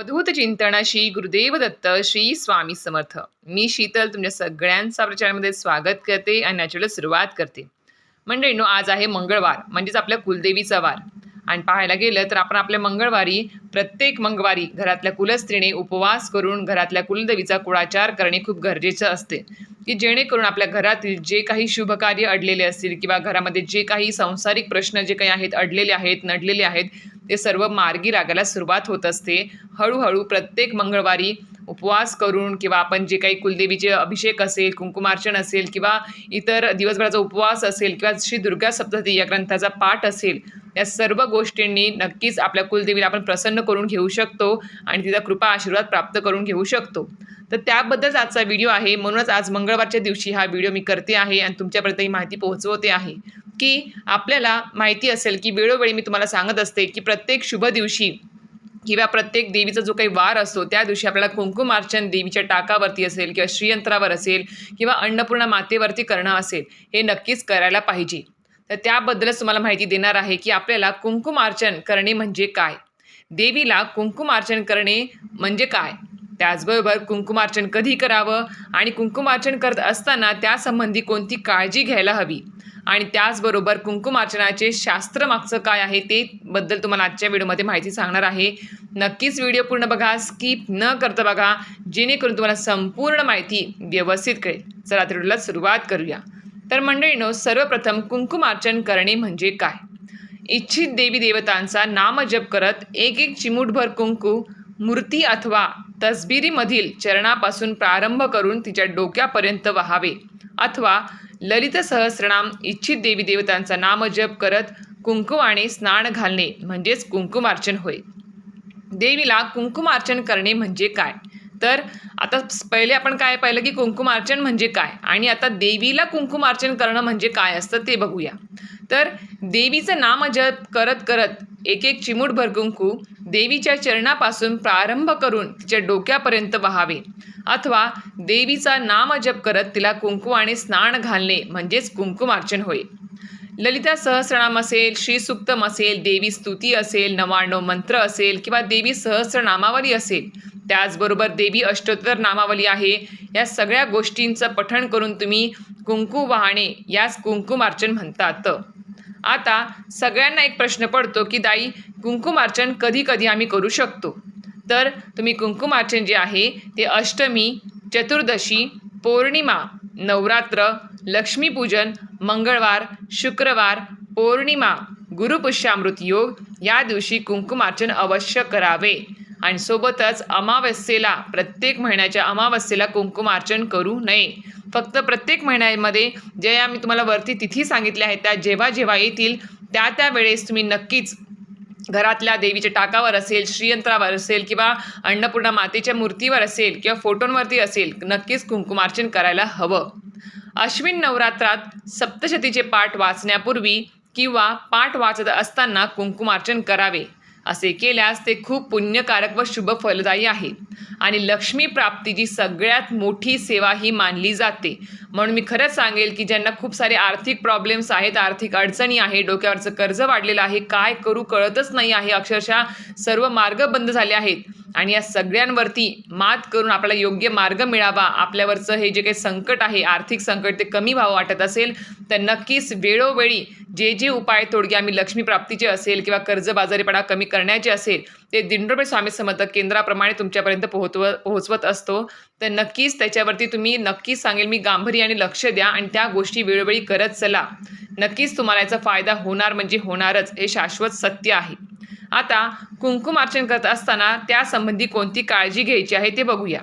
अवधूत चिंतनाशी गुरुदेव दत्त श्री स्वामी समर्थ. मी शीतल तुमच्या सगळ्यांचा प्रचारामध्ये स्वागत करते आणि नॅचरल सुरुवात करते. मंडळींनो आज आहे मंगळवार म्हणजेच आपल्या कुलदेवीचा वार. आणि पाहायला गेलं तर आपण आपल्या मंगळवारी प्रत्येक मंगळवारी घरातल्या कुलस्त्रीने उपवास करून घरातल्या कुलदेवीचा कुळाचार करणे खूप गरजेचं असते. की जेणेकरून आपल्या घरातील जे काही शुभकार्य अडलेले असतील किंवा घरामध्ये जे काही सांसारिक प्रश्न जे काही आहेत अडलेले आहेत नडलेले आहेत ते सर्व मार्गी लागायला सुरुवात होत असते. हळूहळू प्रत्येक मंगळवारी उपवास करून किंवा आपण जे काही कुलदेवीचे अभिषेक असेल कुंकुमार्चन असेल किंवा इतर दिवसभराचा उपवास असेल किंवा श्री दुर्गा सप्तती या ग्रंथाचा पाठ असेल या सर्व गोष्टींनी नक्कीच आपल्या कुलदेवीला आपण प्रसन्न करून घेऊ शकतो आणि तिचा कृपा आशीर्वाद प्राप्त करून घेऊ शकतो. तर त्याबद्दलच आजचा व्हिडिओ आहे. म्हणूनच आज मंगळवारच्या दिवशी हा व्हिडिओ मी करते आहे आणि तुमच्यापर्यंत ही माहिती पोहोचवते आहे. की आपल्याला माहिती असेल की वेळोवेळी मी तुम्हाला सांगत असते की प्रत्येक शुभ दिवशी किंवा प्रत्येक देवीचा जो काही वार असतो त्या दिवशी आपल्याला कुंकुमार्चन देवीच्या टाकावरती असेल किंवा श्रीयंत्रावर असेल किंवा अन्नपूर्णा मातेवरती करणं असेल हे नक्कीच करायला पाहिजे. तर त्याबद्दलच तुम्हाला माहिती देणार आहे की आपल्याला कुंकुमार्चन करणे म्हणजे काय? देवीला कुंकुमार्चन करणे म्हणजे काय? त्याचबरोबर कुंकुमार्चन कधी करावं? आणि कुंकुमार्चन करत असताना त्यासंबंधी कोणती काळजी घ्यायला हवी? आणि त्याचबरोबर कुंकुमार्चनाचे शास्त्र मागचं काय आहे ते बद्दल तुम्हाला आजच्या व्हिडिओमध्ये माहिती सांगणार आहे. नक्कीच व्हिडिओ पूर्ण बघा स्किप न करता बघा जेणेकरून तुम्हाला संपूर्ण माहिती व्यवस्थित कळेल. चला तर व्हिडिओला सुरुवात करूया. तर मंडळीनो सर्वप्रथम कुंकुमार्चन करणे म्हणजे काय? इच्छित देवी देवतांचा नामजप करत एक एक चिमूटभर कुंकू मूर्ती अथवा तसबिरीमधील चरणापासून प्रारंभ करून तिच्या डोक्यापर्यंत वहावे. अथवा ललित सहस्रनाम इच्छित देवी देवतांचा नामजप करत कुंकुवाने स्नान घालणे म्हणजेच कुंकुमार्चन होय. देवीला कुंकुमार्चन करणे म्हणजे काय? तर आता पहिले आपण काय पाहिलं की कुंकुमार्चन म्हणजे काय? आणि आता देवीला कुंकुमार्चन करणं म्हणजे काय असतं ते बघूया. तर देवीचं नामजप करत करत एक एक चिमूटभर कुंकू देवीच्या चरणापासून प्रारंभ करून तिच्या डोक्यापर्यंत वहावे. अथवा देवीचा नामजप करत तिला कुंकू आणि स्नान घालणे म्हणजेच कुंकुमार्चन होय. ललिता सहस्रनाम असेल श्रीसुक्तम असेल देवी स्तुती असेल नवाण्णव मंत्र असेल किंवा देवी सहस्रनामावली असेल त्याचबरोबर देवी अष्टोत्तर नामावली आहे या सगळ्या गोष्टींचं पठण करून तुम्ही कुंकू वाहणे यास कुंकुमार्चन म्हणतात. आता सगळ्यांना एक प्रश्न पडतो की दाई कुंकुमार्चन कधी कधी आम्ही करू शकतो? तर तुम्ही कुंकुमार्चन जे आहे ते अष्टमी चतुर्दशी पौर्णिमा नवरात्र लक्ष्मीपूजन मंगळवार शुक्रवार पौर्णिमा गुरुपुष्यामृत योग या दिवशी कुंकुमार्चन अवश्य करावे. आणि सोबतच अमावस्येला प्रत्येक महिन्याच्या अमावस्येला कुंकुमार्चन करू नये. फक्त प्रत्येक महिन्यामध्ये ज्या मी तुम्हाला वरती तिथी सांगितल्या आहेत त्या जेव्हा जेव्हा येतील त्या त्या वेळेस तुम्ही नक्कीच घरातल्या देवीच्या टाकावर असेल श्रीयंत्रावर असेल किंवा अन्नपूर्णा मातेच्या मूर्तीवर असेल किंवा फोटोंवरती असेल नक्कीच कुंकुमार्चन करायला हवं. अश्विन नवरात्रात सप्तशतीचे पाठ वाचण्यापूर्वी किंवा पाठ वाचत असताना कुंकुमार्चन करावे. असे केल्यास ते खूप पुण्यकारक व शुभ फलदायी आहे. आणि लक्ष्मी प्राप्तीची सगळ्यात मोठी सेवा ही मानली जाते. म्हणून मी खरंच सांगेल की ज्यांना खूप सारे आर्थिक प्रॉब्लेम्स आहेत आर्थिक अडचणी आहे डोक्यावरचं कर्ज वाढलेलं आहे काय करू कळतच नाही आहे अक्षरशः सर्व मार्ग बंद झाले आहेत. आणि या सगळ्यांवरती मात करून आपल्याला योग्य मार्ग मिळावा. आपल्यावरचं हे जे काही संकट आहे आर्थिक संकट ते कमी व्हावं वाटत असेल तर नक्कीच वेळोवेळी जे जे उपाय तोडगे आम्ही लक्ष्मी प्राप्तीचे असेल किंवा कर्जबाजारीपणा कमी करण्याचे असेल ते दिंडोबे स्वामी समर्थ केंद्राप्रमाणे तुमच्यापर्यंत पोहोचव पोहोचवत असतो. तर नक्कीच त्याच्यावरती तुम्ही नक्कीच सांगेल मी गांभीर्य आणि लक्ष द्या आणि त्या गोष्टी वेळोवेळी करत चला. नक्कीच तुम्हाला याचा फायदा होणार म्हणजे होणारच हे शाश्वत सत्य आहे. आता कुंकुमार्चन करत असताना त्यासंबंधी कोणती काळजी घ्यायची आहे ते बघूया.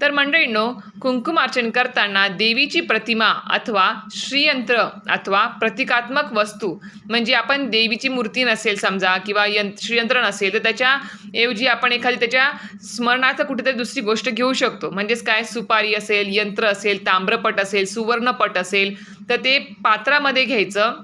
तर मंडळींनो कुंकुमार्चन करताना देवीची प्रतिमा अथवा श्रीयंत्र अथवा प्रतिकात्मक वस्तू म्हणजे आपण देवीची मूर्ती नसेल समजा किंवा यंत्र श्रीयंत्र नसेल तर त्याच्याऐवजी आपण एखादी त्याच्या स्मरणार्थ कुठेतरी दुसरी गोष्ट घेऊ शकतो. म्हणजेच काय? सुपारी असेल यंत्र असेल ताम्रपट असेल सुवर्णपट असेल तर ते पात्रामध्ये घ्यायचं.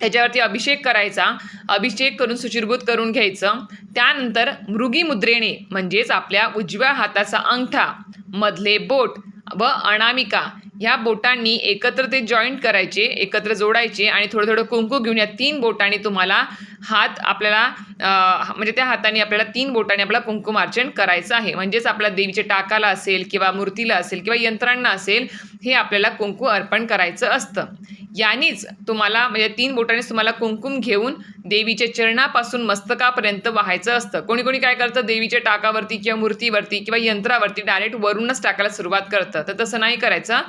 त्याच्यावरती अभिषेक करायचा. अभिषेक करून सुचिरभूत करून घ्यायचं. त्यानंतर मृगी मुद्रेने म्हणजेच आपल्या उजव्या हाताचा अंगठा मधले बोट व अनामिका ह्या बोटांनी एकत्र ते जॉईंट करायचे एकत्र जोडायचे आणि थोडं थोडं कुंकू घेऊन या तीन बोटांनी तुम्हाला हात आपल्याला म्हणजे त्या हाताने आपल्याला तीन बोटाने आपला कुंकुमार्चन करायचं आहे. म्हणजेच आपल्या देवीच्या टाकाला असेल किंवा मूर्तीला असेल किंवा यंत्रांना असेल हे आपल्याला कुंकू अर्पण करायचं असतं. यानेच तुम्हाला म्हणजे तीन बोटानेच तुम्हाला कुंकुम घेऊन देवीच्या चरणापासून मस्तकापर्यंत व्हायचं असतं. कोणी कोणी काय करतं? देवीच्या टाकावरती किंवा मूर्तीवरती किंवा यंत्रावरती डायरेक्ट वरूनच टाकायला सुरुवात करतं. तर तसं नाही करायचं.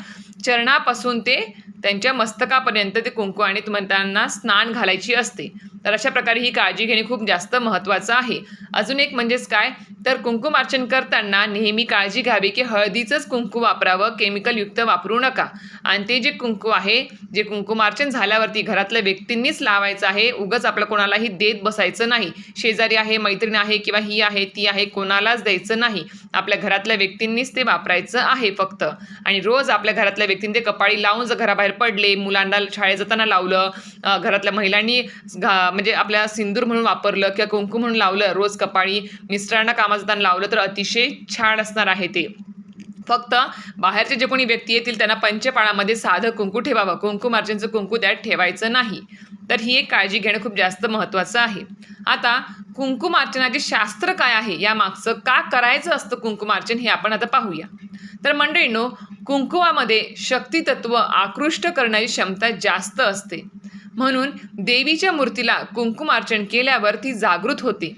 चरणापासून ते त्यांच्या मस्तकापर्यंत ते कुंकू आणि तुम्हाला त्यांना स्नान घालायची असते. तर अशा प्रकारे ही काळजी घेणे खूप जास्त महत्त्वाचं आहे. अजून एक म्हणजेच काय? तर कुंकुमार्चन करताना नेहमी काळजी घ्यावी की हळदीचंच कुंकू वापरावं केमिकलयुक्त वापरू नका. आणि ते जे कुंकू आहे जे कुंकुमार्चन झाल्यावरती घरातल्या व्यक्तींनीच लावायचं आहे उगच आपलं कोणालाही देत बसायचं नाही. शेजारी आहे मैत्रीण आहे किंवा ही आहे ती आहे कोणालाच द्यायचं नाही. आपल्या घरातल्या व्यक्तींनीच ते वापरायचं आहे फक्त. आणि रोज आपल्या घरातल्या व्यक्तींनी ते कपाळी लावून जर घराबाहेर पडले मुलांना शाळेत जाताना लावलं घरातल्या महिलांनी घा म्हणजे आपल्या सिंदूर म्हणून वापरलं किंवा कुंकू म्हणून लावलं रोज कपाळी मिस्टरांना कामात जाताना लावलं तर अतिशय छान असणार आहे ते. फक्त बाहेरचे जे कोणी व्यक्ती येतील त्यांना पंचपाळामध्ये साधं कुंकू ठेवावं. कुंकुमार्चनचं कुंकू त्यात ठेवायचं नाही. तर ही एक काळजी घेणं खूप जास्त महत्त्वाचं आहे. आता कुंकुमार्चनाचे शास्त्र काय आहे? या मागचं का करायचं असतं कुंकुमार्चन हे आपण आता पाहूया. तर मंडळींनो कुंकुवामध्ये शक्तितत्व आकृष्ट करण्याची क्षमता जास्त असते. म्हणून देवीच्या मूर्तीला कुंकुमार्चन केल्यावर ती जागृत होते.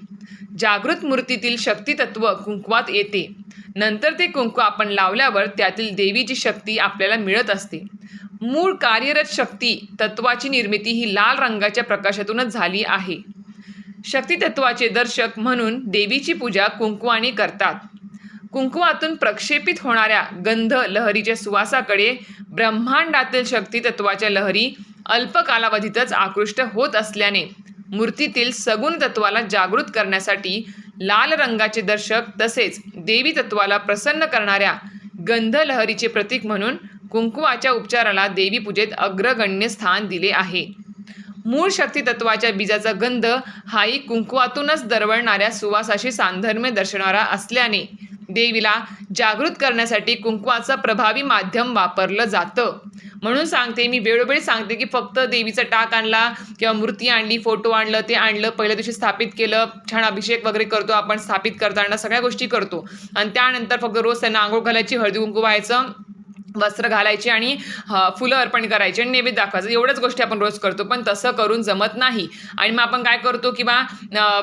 जागृत मूर्तीतील शक्तितत्व कुंकुमात येते. नंतर ते कुंकू आपण लावल्यावर त्यातील देवीची शक्ती आपल्याला मिळत असते. मूळ कार्यरत शक्ती तत्वाची निर्मिती ही लाल रंगाच्या प्रकाशातूनच झाली आहे. शक्तितत्वाचे दर्शक म्हणून देवीची पूजा कुंकुवाने करतात. कुंकुवातून प्रक्षेपित होणाऱ्या गंध लहरीच्या सुवासाकडे ब्रह्मांडातील शक्तितत्वाच्या लहरी अल्प कालावधीतच आकृष्ट होत असल्याने मूर्तीतील सगुण तत्वाला जागृत करण्यासाठी लाल रंगाचे दर्शक तसेच देवी तत्वाला प्रसन्न करणाऱ्या गंधलहरीचे प्रतीक म्हणून कुंकुवाच्या उपचाराला देवी पूजेत अग्रगण्य स्थान दिले आहे. मूळ शक्तितत्वाच्या बीजाचा गंध हाही कुंकुवातूनच दरवळणाऱ्या सुवासाशी सांधर्म्य दर्शणारा असल्याने देवीला जागृत करण्यासाठी कुंकुवाचं प्रभावी माध्यम वापरलं जातं. म्हणून सांगते मी वेळोवेळी सांगते की फक्त देवीचा टाक आणला किंवा मूर्ती आणली फोटो आणलं ते आणलं पहिल्या दिवशी स्थापित केलं छान अभिषेक वगैरे करतो आपण स्थापित करताना सगळ्या गोष्टी करतो. आणि त्यानंतर फक्त रोज त्यांना आंघोळ घालायची हळदी कुंकू व्हायचं वस्त्र घालायचे आणि फुलं अर्पण करायचे आणि नैवेद्य दाखवायचं. एवढ्याच गोष्टी आपण रोज करतो पण तसं करून जमत नाही. आणि मग आपण काय करतो किंवा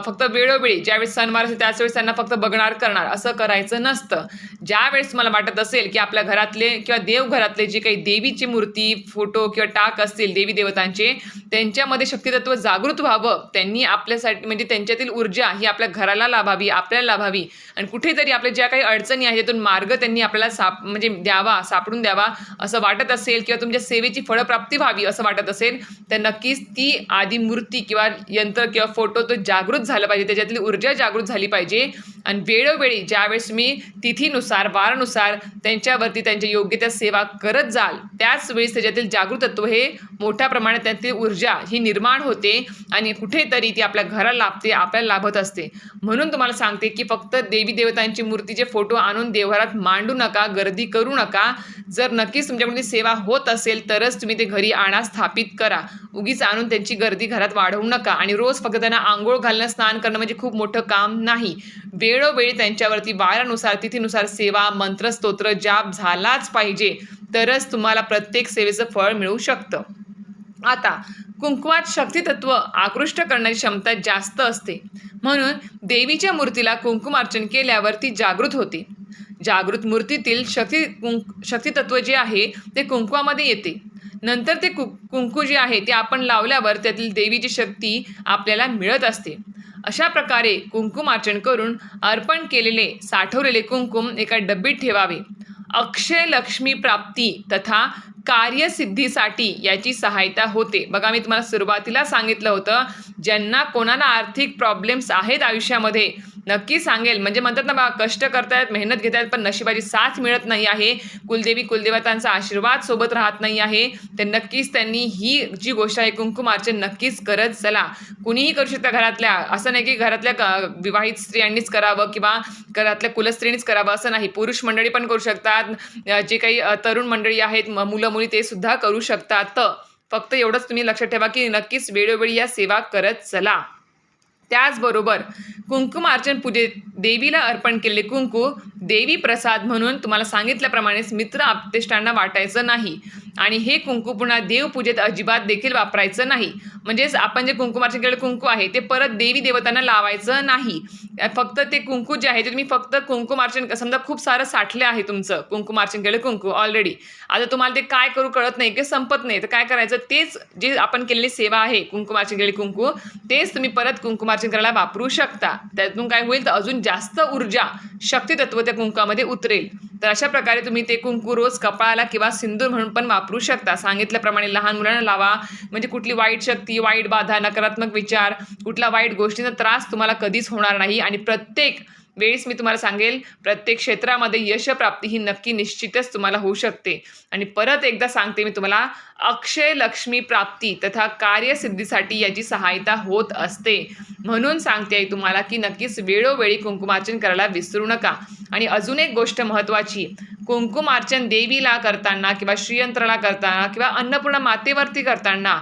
फक्त वेळोवेळी ज्यावेळेस सणवार असेल त्याच वेळेस त्यांना फक्त बघणार करणार असं करायचं नसतं. ज्यावेळेस मला वाटत असेल की आपल्या घरातले किंवा देवघरातले जे काही देवीची मूर्ती फोटो किंवा टाक असतील देवी देवतांचे त्यांच्यामध्ये शक्तितत्व जागृत व्हावं. त्यांनी आपल्यासाठी म्हणजे त्यांच्यातील ऊर्जा ही आपल्या घराला लाभावी आपल्याला लाभावी. आणि कुठेतरी आपल्या ज्या काही अडचणी आहेत त्यातून मार्ग त्यांनी आपल्याला साप म्हणजे द्यावा सापडून द्यावा असं वाटत असेल किंवा तुमच्या सेवेची फळप्राप्ती व्हावी असं वाटत असेल तर नक्कीच ती आधी मूर्ती किंवा यंत्र किंवा फोटो तो जागृत झाला पाहिजे त्याच्यातली ऊर्जा जागृत झाली पाहिजे. आणि वेळोवेळी ज्यावेळेस मी तिथीनुसार वारानुसार त्यांच्यावरती त्यांच्या योग्य त्या सेवा करत जाल त्याच वेळेस त्याच्यातील जागृतत्व हे मोठ्या प्रमाणात त्यातील ऊर्जा ही निर्माण होते आणि कुठेतरी ती आपल्या घराला लाभते आपल्याला लाभत असते. म्हणून तुम्हाला सांगते की फक्त देवी देवतांची मूर्तीचे फोटो आणून देवघरात मांडू नका गर्दी करू नका. जर नक्कीच तुमच्याकडून सेवा होत असेल तरच तुम्ही ते घरी आणा स्थापित करा. उगीच आणून त्यांची गर्दी घरात वाढवू नका आणि रोज फक्त त्यांना आंघोळ घालणं स्नान करणं म्हणजे खूप मोठं काम नाही. वेळ वेळोवेळी त्यांच्यावरती वारानुसार तिथीनुसार सेवा मंत्र स्तोत्र जाप झालाच पाहिजे. तरच तुम्हाला प्रत्येक सेवेचं फळ मिळू शकतं. आता कुंकवात शक्तितत्व आकृष्ट करण्याची क्षमता जास्त असते. म्हणून देवीच्या मूर्तीला कुंकुमार्चन केल्यावर ती जागृत होते. जागृत मूर्तीतील शक्ती कुंक शक्तितत्व जे आहे ते कुंकवामध्ये येते. नंतर ते कु कुंकू जे आहे ते आपण लावल्यावर त्यातील देवीची शक्ती आपल्याला मिळत असते. अशा प्रकारे कुंकुमार्चन करून अर्पण केलेले साठवलेले कुंकुम एका डब्बीत ठेवावे. अक्षय लक्ष्मी प्राप्ती तथा कार्यसिद्धीसाठी याची सहायता होते. बघा मी तुम्हाला सुरुवातीला सांगितलं होतं ज्यांना कोणाला आर्थिक प्रॉब्लेम्स आहेत आयुष्यामध्ये नक्की सांगेल. म्हणजे म्हणतात ना बा कष्ट करतायत मेहनत घेत आहेत पण नशिबाची साथ मिळत नाही आहे. कुलदेवी कुलदेवतांचा आशीर्वाद सोबत राहत नाही आहे. तर नक्कीच त्यांनी ही जी गोष्ट आहे कुंकुमार्चन नक्कीच करत चला. कुणीही करू शकता घरातल्या असं नाही की घरातल्या क- विवाहित स्त्रियांनीच करावं किंवा घरातल्या कुलस्त्रीनीच करावं असं नाही. पुरुष मंडळी पण करू शकतात. जे काही तरुण मंडळी आहेत मुलं मुली ते सुद्धा करू शकतात. तर फक्त एवढंच तुम्ही लक्षात ठेवा की नक्कीच वेळोवेळी या सेवा करत चला. त्याचबरोबर कुंकुमार्चन पूजेत देवीला अर्पण केलेले कुंकू देवी प्रसाद म्हणून तुम्हाला सांगितल्याप्रमाणेच मित्र आपतेष्टांना वाटायचं नाही. आणि हे कुंकू पुन्हा देवपूजेत अजिबात देखील वापरायचं नाही. म्हणजेच आपण जे कुंकुमार्चन केलेलं कुंकू आहे ते परत देवी देवतांना लावायचं नाही. फक्त ते कुंकू जे आहे ते तुम्ही फक्त कुंकुमार्चन समजा खूप सारं साठले आहे तुमचं कुंकुमार्चन केलेलं कुंकू ऑलरेडी आता तुम्हाला ते काय करू कळत नाही की संपत नाही. तर काय करायचं तेच जे आपण केलेली सेवा आहे कुंकुमार्चन केलेली कुंकू तेच तुम्ही परत कुंकुमार्चन करायला वापरू शकता. त्यातून काय होईल तर अजून जास्त ऊर्जा शक्ती तत्व त्या कुंकामध्ये उतरेल. तर अशा प्रकारे तुम्ही ते कुंकू रोज कपाळाला किंवा सिंदूर म्हणून पण वापरू शकता. सांगितल्याप्रमाणे लहान मुलांना लावा. म्हणजे कुठली वाईट शक्ती वाईट बाधा नकारात्मक विचार कुठला वाईट गोष्टींचा त्रास तुम्हाला कधीच होणार नाही. आणि प्रत्येक वेळेस मी तुम्हाला सांगेल प्रत्येक क्षेत्रामध्ये यशप्राप्ती ही नक्की निश्चितच तुम्हाला होऊ शकते. आणि परत एकदा सांगते मी तुम्हाला अक्षय लक्ष्मी प्राप्ती तथा कार्यसिद्धीसाठी याची सहायता होत असते. म्हणून सांगते आहे तुम्हाला की नक्कीच वेळोवेळी कुंकुमार्चन करायला विसरू नका. आणि अजून एक गोष्ट महत्त्वाची कुंकुमार्चन देवीला करताना किंवा श्रीयंत्राला करताना किंवा अन्नपूर्णा मातेवरती करताना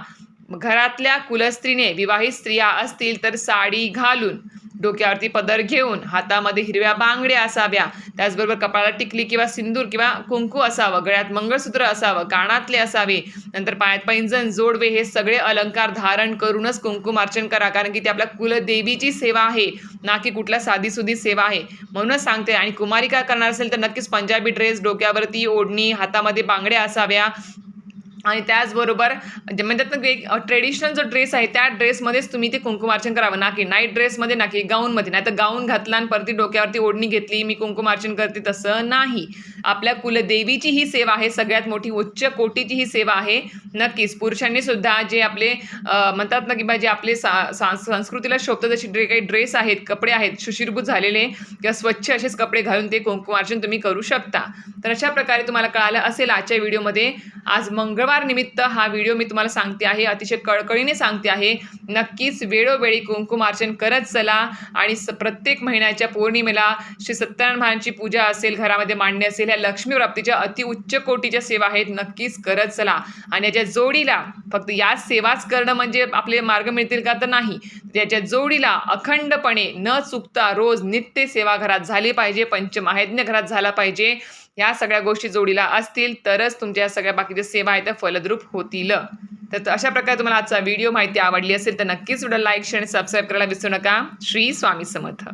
घरातल्या कुलस्त्रीने विवाहित स्त्रिया असतील तर साडी घालून डोक्यावरती पदर घेऊन हातामध्ये हिरव्या बांगड्या असाव्या. त्याचबरोबर कपाळात टिकली किंवा सिंदूर किंवा कुंकू असावं. गळ्यात मंगळसूत्र असावं. कानातले असावे. नंतर पायात पैंजण जोडवे हे सगळे अलंकार धारण करूनच कुंकुमार्चन करा. कारण की ती आपल्या कुलदेवीची सेवा आहे. ना की कुठल्या साधीसुधी सेवा आहे. म्हणूनच सांगते. आणि कुमारिका करणार असेल तर नक्कीच पंजाबी ड्रेस डोक्यावरती ओढणी हातामध्ये बांगड्या असाव्या. आणि त्याचबरोबर जे म्हणतात ना एक ट्रेडिशनल जो ड्रेस आहे त्या ड्रेसमध्येच तुम्ही ते कुंकुमार्चन करावं. ना की नाईट ड्रेसमध्ये ना की गाऊनमध्ये. नाही तर गाऊन घातला आणि परती डोक्यावरती ओढणी घेतली मी कुंकुमार्चन करते तसं नाही. आपल्या कुलदेवीची ही सेवा आहे सगळ्यात मोठी उच्च कोटीची ही सेवा आहे. नक्कीच पुरुषांनी सुद्धा जे आपले म्हणतात ना की बा जे आपले सा संस्कृतीला शोभतात असे ड्रे काही ड्रेस आहेत कपडे आहेत सुशीरभूत झालेले किंवा स्वच्छ असेच कपडे घालून ते कुंकुमार्चन तुम्ही करू शकता. तर अशा प्रकारे तुम्हाला कळालं असेल आजच्या व्हिडिओमध्ये. आज मंगळवार निमित्त हा व्हिडिओ मी तुम्हाला सांगते आहे. अतिशय कळकळीने सांगते आहे. नक्कीच वेळोवेळी कुंकुमार्चन करत चला आणि स प्रत्येक महिन्याच्या पौर्णिमेला श्री सत्यनारायण महाराजांची पूजा असेल घरामध्ये मांडणे असेल ह्या लक्ष्मी प्राप्तीच्या अति उच्च कोटीच्या सेवा आहेत. नक्कीच करत चला. आणि याच्या जोडीला फक्त याच सेवाच करणं म्हणजे आपले मार्ग मिळतील का तर नाही. त्याच्या जोडीला अखंडपणे न चुकता रोज नित्य सेवा घरात झाली पाहिजे पंचमायज्ञ घरात झाला पाहिजे. ह्या सगळ्या गोष्टी जोडीला असतील तरच तुमच्या सगळ्या बाकीच्या सेवा आहेत त्या फलद्रूप होतील. तर अशा प्रकारे तुम्हाला आजचा व्हिडिओ माहिती आवडली असेल तर नक्कीच व्हिडिओ लाईक शेअर आणि सबस्क्राईब करायला विसरू नका. श्री स्वामी समर्थ.